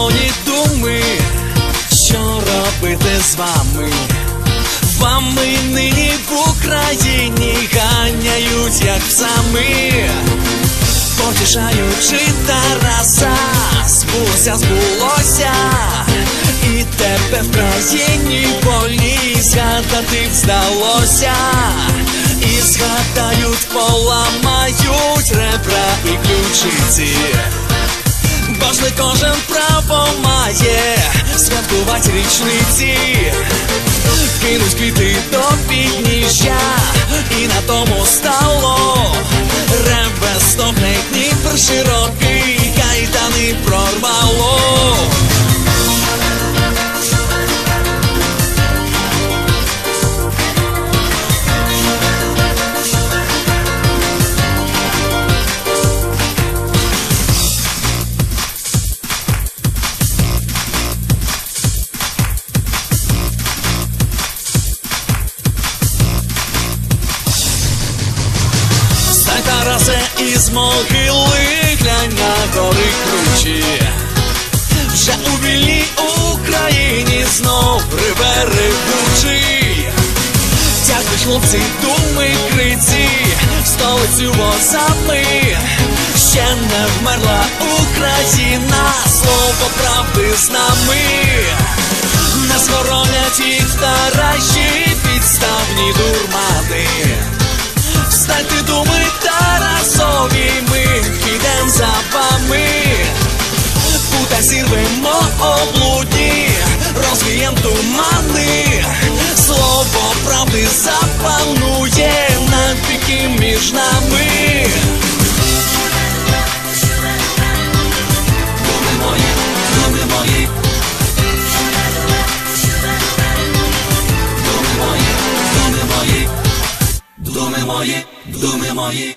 Мої думи, що робити з вами? Вами нині в Україні ганяють, як псами, потішаючи Тараса, збулося, збулося, і тебе в країні болі згадати б здалося, і згадають, поламають ребра і ключиці. Бажний кожен право має святкувати річниці, кинуть квіти до підніжжя, і на тому стало. Реве стогне Дніпр широкий, Тарасе із могили, глянь на гори кручі. Вже у вільній Україні знов реве ревучий. Тягнуть хлопці думи криці, столицю возами. Ще не вмерла Україна, слово правди з облудні, розвієм тумани. Слово правди запанує навіки між нами. Думи мої, думи мої.